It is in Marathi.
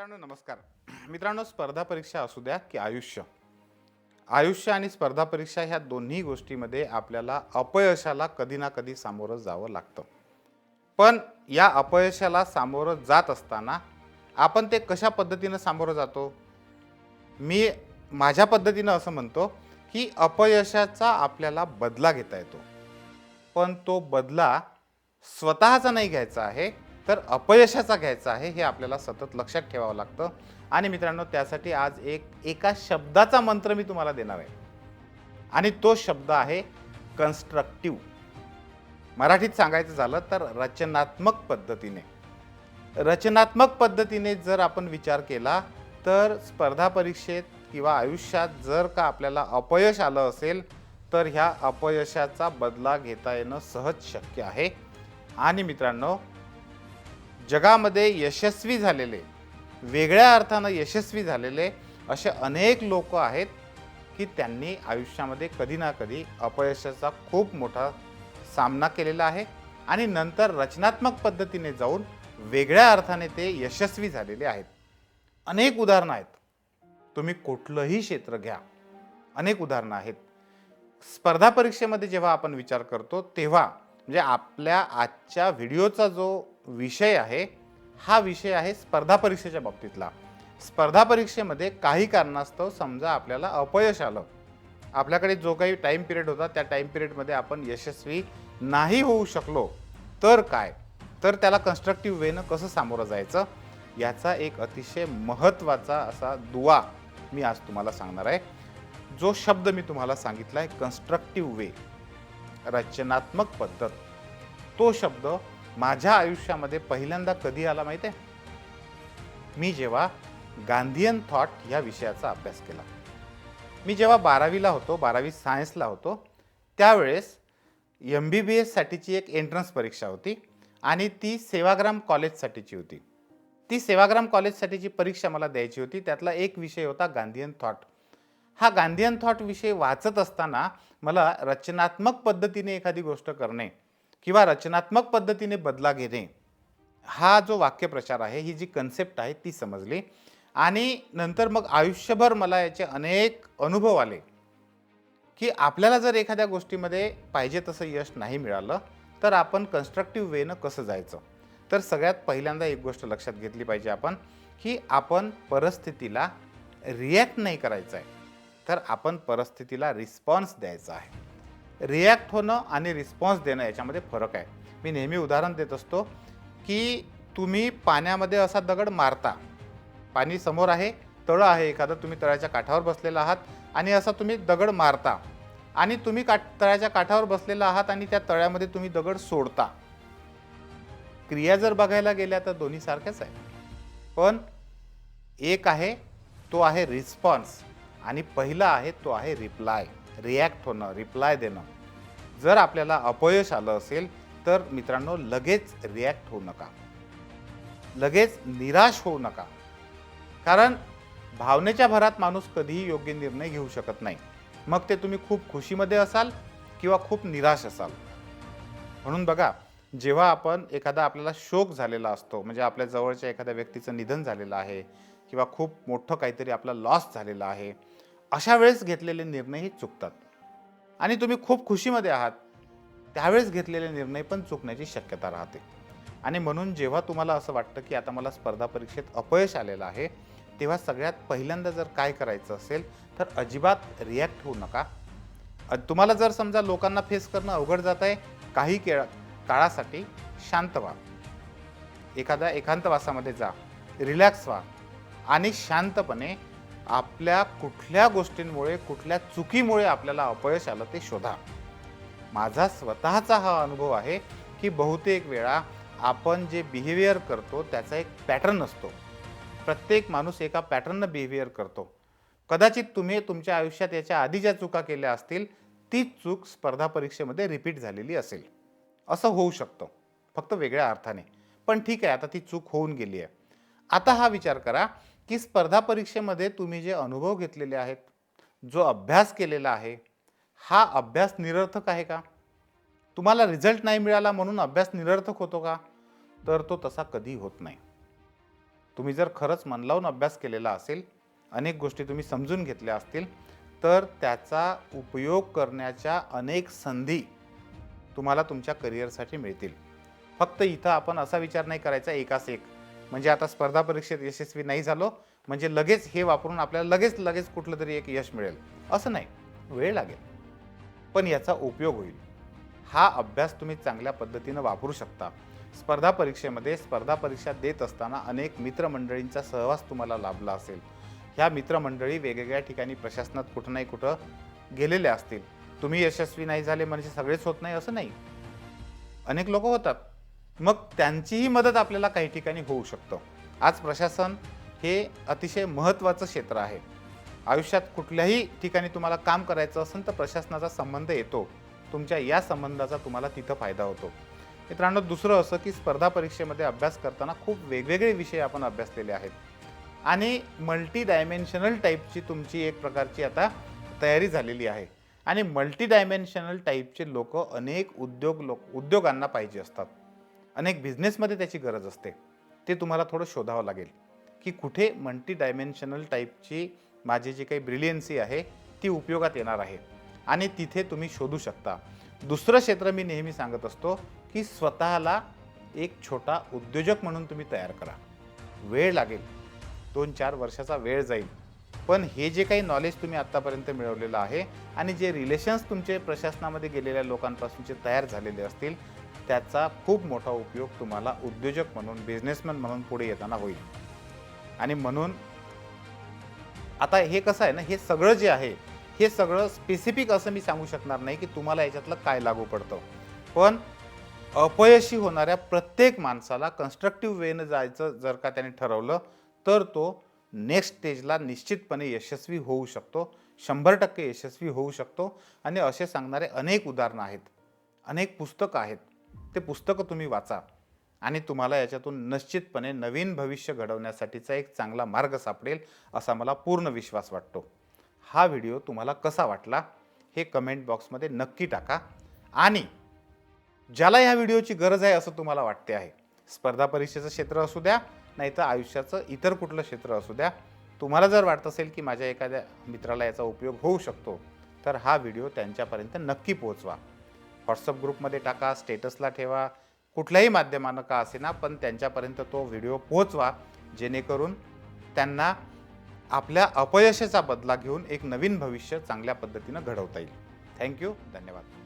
मित्रांनो नमस्कार. मित्रांनो स्पर्धा परीक्षा असू द्या की आयुष्य. आयुष्य आणि स्पर्धा परीक्षा ह्या दोन्ही गोष्टीमध्ये आपल्याला अपयशाला कधी ना कधी सामोरं जावं लागतं. पण या अपयशाला सामोरं जात असताना आपण ते कशा पद्धतीनं सामोरं जातो? मी माझ्या पद्धतीनं असं म्हणतो की अपयशाचा आपल्याला बदला घेता येतो. पण तो बदला स्वतःचा नाही घ्यायचा आहे तर अपयशाचा घ्यायचा आहे हे आपल्याला सतत लक्षात ठेवावं लागतं. आणि मित्रांनो त्यासाठी आज एक एका शब्दाचा मंत्र मी तुम्हाला देणार आहे. आणि तो शब्द आहे कन्स्ट्रक्टिव्ह मराठीत सांगायचं झालं तर रचनात्मक पद्धतीने. रचनात्मक पद्धतीने जर आपण विचार केला तर स्पर्धा परीक्षेत किंवा आयुष्यात जर का आपल्याला अपयश आलं असेल तर ह्या अपयशाचा बदला घेता येणं सहज शक्य आहे. आणि मित्रांनो जगामध्ये यशस्वी झालेले वेगळ्या अर्थानं यशस्वी झालेले असे अनेक लोक आहेत की त्यांनी आयुष्यामध्ये कधी ना कधी अपयशाचा खूप मोठा सामना केलेला आहे आणि नंतर रचनात्मक पद्धतीने जाऊन वेगळ्या अर्थाने ते यशस्वी झालेले आहेत. अनेक उदाहरणं आहेत. तुम्ही कुठलंही क्षेत्र घ्या. अनेक उदाहरणं आहेत. स्पर्धा परीक्षेमध्ये जेव्हा आपण विचार करतो तेव्हा म्हणजे आपल्या आजच्या व्हिडिओचा जो विषय आहे हा विषय आहे स्पर्धा परीक्षेच्या बाबतीतला. स्पर्धा परीक्षेमध्ये काही कारणास्तव समजा आपल्याला अपयश आलं. आपल्याकडे जो काही टाईम पिरियड होता त्या टाईम पिरियडमध्ये आपण यशस्वी नाही होऊ शकलो. तर काय? तर त्याला कन्स्ट्रक्टिव्ह वेनं कसं सामोरं जायचं? याचा एक अतिशय महत्त्वाचा असा दुवा मी आज तुम्हाला सांगणार आहे. जो शब्द मी तुम्हाला सांगितला आहे कन्स्ट्रक्टिव्ह वे रचनात्मक पद्धत. तो शब्द माझ्या आयुष्यामध्ये पहिल्यांदा कधी आला माहिती आहे? मी जेव्हा गांधीयन थॉट ह्या विषयाचा अभ्यास केला. मी जेव्हा बारावीला होतो बारावी सायन्सला होतो त्यावेळेस एम बी बी एससाठीची एक एंट्रन्स परीक्षा होती आणि ती सेवाग्राम कॉलेजसाठीची होती. ती सेवाग्राम कॉलेजसाठीची परीक्षा मला द्यायची होती. त्यातला एक विषय होता गांधीयन थॉट हा गांधीयन थॉट विषय वाचत असताना मला रचनात्मक पद्धतीने एखादी गोष्ट करणे किंवा रचनात्मक पद्धतीने बदला घेणे हा जो वाक्यप्रचार आहे ही जी कन्सेप्ट आहे ती समजली. आणि नंतर मग आयुष्यभर मला याचे अनेक अनुभव आले की आपल्याला जर एखाद्या गोष्टीमध्ये पाहिजे तसं यश नाही मिळालं तर आपण कन्स्ट्रक्टिव्ह वेनं कसं जायचं? तर सगळ्यात पहिल्यांदा एक गोष्ट लक्षात घेतली पाहिजे आपण की आपण परिस्थितीला रिॲक्ट नाही करायचं आहे तर आपण परिस्थितीला रिस्पॉन्स द्यायचा आहे. रिॲक्ट होणं आणि रिस्पॉन्स देणं याच्यामध्ये फरक आहे. मी नेहमी उदाहरण देत असतो की तुम्ही पाण्यामध्ये असा दगड मारता. पाणी समोर आहे तळं आहे एखादं तुम्ही तळ्याच्या काठावर बसलेला आहात आणि असा तुम्ही दगड मारता. आणि तुम्ही काठ तळ्याच्या काठावर बसलेला आहात आणि त्या तळ्यामध्ये तुम्ही दगड सोडता. क्रिया जर बघायला गेल्या तर दोन्ही सारख्याच आहे. पण एक आहे तो आहे रिस्पॉन्स आणि पहिला आहे तो आहे रिप्लाय रिॲक्ट होणं रिप्लाय देणं. जर आपल्याला अपयश आलं असेल तर मित्रांनो लगेच रिॲक्ट होऊ नका. लगेच निराश होऊ नका. कारण भावनेच्या भरात माणूस कधीही योग्य निर्णय घेऊ शकत नाही. मग ते तुम्ही खूप खुशीमध्ये असाल किंवा खूप निराश असाल. म्हणून बघा जेव्हा आपण एखादा आपल्याला शोक झालेला असतो म्हणजे आपल्या जवळच्या एखाद्या व्यक्तीचं निधन झालेलं आहे किंवा खूप मोठं काहीतरी आपला लॉस झालेला आहे अशा वेळेस घेतलेले निर्णयही चुकतात. आणि तुम्ही खूप खुशीमध्ये आहात त्यावेळेस घेतलेले निर्णय पण चुकण्याची शक्यता राहते. आणि म्हणून जेव्हा तुम्हाला असं वाटतं की आता मला स्पर्धा परीक्षेत अपयश आलेलं आहे तेव्हा सगळ्यात पहिल्यांदा जर काय करायचं असेल तर अजिबात रिॲक्ट होऊ नका. तुम्हाला जर समजा लोकांना फेस करणं अवघड जात आहे काही केळ काळासाठी शांत व्हा. एखाद्या एकांतवासामध्ये जा. रिलॅक्स व्हा. आणि शांतपणे आपल्या कुठल्या गोष्टींमुळे कुठल्या चुकीमुळे आपल्याला अपयश आलं ते शोधा. माझा स्वतःचा हा अनुभव आहे की बहुतेक वेळा आपण जे बिहेवियर करतो त्याचा एक पॅटर्न असतो. प्रत्येक माणूस एका पॅटर्ननं बिहेवियर करतो. कदाचित तुम्ही तुमच्या आयुष्यात याच्या आधी ज्या चुका केल्या असतील तीच चूक स्पर्धा परीक्षेमध्ये रिपीट झालेली असेल. असं होऊ शकतं. फक्त वेगळ्या अर्थाने. पण ठीक आहे आता ती चूक होऊन गेली आहे आता हा विचार करा की स्पर्धा परीक्षेमध्ये तुम्ही जे अनुभव घेतलेले आहेत जो अभ्यास केलेला आहे हा अभ्यास निरर्थक आहे का? तुम्हाला रिझल्ट नाही मिळाला म्हणून अभ्यास निरर्थक होतो का? तर तो तसा कधी होत नाही. तुम्ही जर खरंच मन लावून अभ्यास केलेला असेल अनेक गोष्टी तुम्ही समजून घेतल्या असतील तर त्याचा उपयोग करण्याच्या अनेक संधी तुम्हाला तुमच्या करिअरसाठी मिळतील. फक्त इथं आपण असा विचार नाही करायचा एकास एक. म्हणजे आता स्पर्धा परीक्षेत यशस्वी नाही झालो म्हणजे लगेच हे वापरून आपल्याला लगेच लगेच कुठलं तरी एक यश मिळेल. असं नाही. वेळ लागेल. पण याचा उपयोग होईल. हा अभ्यास तुम्ही चांगल्या पद्धतीनं वापरू शकता. स्पर्धा परीक्षेमध्ये स्पर्धा परीक्षा देत असताना अनेक मित्रमंडळींचा सहवास तुम्हाला लाभला असेल. ह्या मित्रमंडळी वेगवेगळ्या ठिकाणी प्रशासनात कुठं नाही कुठं गेलेले असतील. तुम्ही यशस्वी नाही झाले म्हणजे सगळेच होत नाही असं नाही. अनेक लोक होतात. मग त्यांचीही मदत आपल्याला काही ठिकाणी होऊ शकतं. आज प्रशासन हे अतिशय महत्त्वाचं क्षेत्र आहे. आयुष्यात कुठल्याही ठिकाणी तुम्हाला काम करायचं असेल तर प्रशासनाचा संबंध येतो. तुमच्या या संबंधाचा तुम्हाला तिथं फायदा होतो. मित्रांनो दुसरं असं की स्पर्धा परीक्षेमध्ये अभ्यास करताना खूप वेगवेगळे विषय आपण अभ्यासलेले आहेत. आणि मल्टी डायमेन्शनल टाईपची तुमची एक प्रकारची आता तयारी झालेली आहे. आणि मल्टी डायमेन्शनल टाईपचे लोक अनेक उद्योग लोक उद्योगांना पाहिजे असतात. अनेक बिझनेसमध्ये त्याची गरज असते. ते तुम्हाला थोडं शोधावं लागेल. की कुठे मल्टी डायमेन्शनल टाईपची माझी जी काही ब्रिलियन्सी आहे ती उपयोगात येणार आहे. आणि तिथे तुम्ही शोधू शकता. दुसरं क्षेत्र मी नेहमी सांगत असतो की स्वतःला एक छोटा उद्योजक म्हणून तुम्ही तयार करा. वेळ लागेल. दोन चार वर्षाचा वेळ जाईल. पण हे जे काही नॉलेज तुम्ही आत्तापर्यंत मिळवलेलं आहे आणि जे रिलेशन्स तुमचे प्रशासनामध्ये गेलेल्या लोकांपासूनचे तयार झालेले असतील त्याचा खूप मोठा उपयोग तुम्हाला उद्योजक म्हणून बिझनेसमॅन म्हणून पुढे येताना होईल. आणि म्हणून आता हे कसं आहे ना हे सगळं जे आहे हे सगळं स्पेसिफिक असं मी सांगू शकणार नाही की तुम्हाला याच्यातलं काय लागू पडतं. पण अपयशी होणाऱ्या प्रत्येक माणसाला कन्स्ट्रक्टिव्ह वेनं जायचं जर का त्याने ठरवलं तर तो नेक्स्ट स्टेजला निश्चितपणे यशस्वी होऊ शकतो. शंभर टक्के यशस्वी होऊ शकतो. आणि असे सांगणारे अनेक उदाहरणं आहेत. अनेक पुस्तकं आहेत. ते पुस्तकं तुम्ही वाचा आणि तुम्हाला याच्यातून निश्चितपणे नवीन भविष्य घडवण्यासाठीचा एक चांगला मार्ग सापडेल असा मला पूर्ण विश्वास वाटतो. हा व्हिडिओ तुम्हाला कसा वाटला हे कमेंट बॉक्समध्ये नक्की टाका आणि ज्याला ह्या व्हिडिओची गरज आहे असं तुम्हाला वाटते आहे स्पर्धा परीक्षेचं क्षेत्र असू द्या नाही तर आयुष्याचं इतर कुठलं क्षेत्र असू द्या तुम्हाला जर वाटत असेल की माझ्या एखाद्या मित्राला याचा उपयोग होऊ शकतो तर हा व्हिडिओ त्यांच्यापर्यंत नक्की पोहोचवा. व्हॉट्सअप ग्रुपमध्ये टाका स्टेटसला ठेवा कुठल्याही माध्यमानं का असेना पण त्यांच्यापर्यंत तो व्हिडिओ पोहोचवा जेणेकरून त्यांना आपल्या अपयशाचा बदला घेऊन एक नवीन भविष्य चांगल्या पद्धतीनं घडवता येईल. थँक्यू धन्यवाद.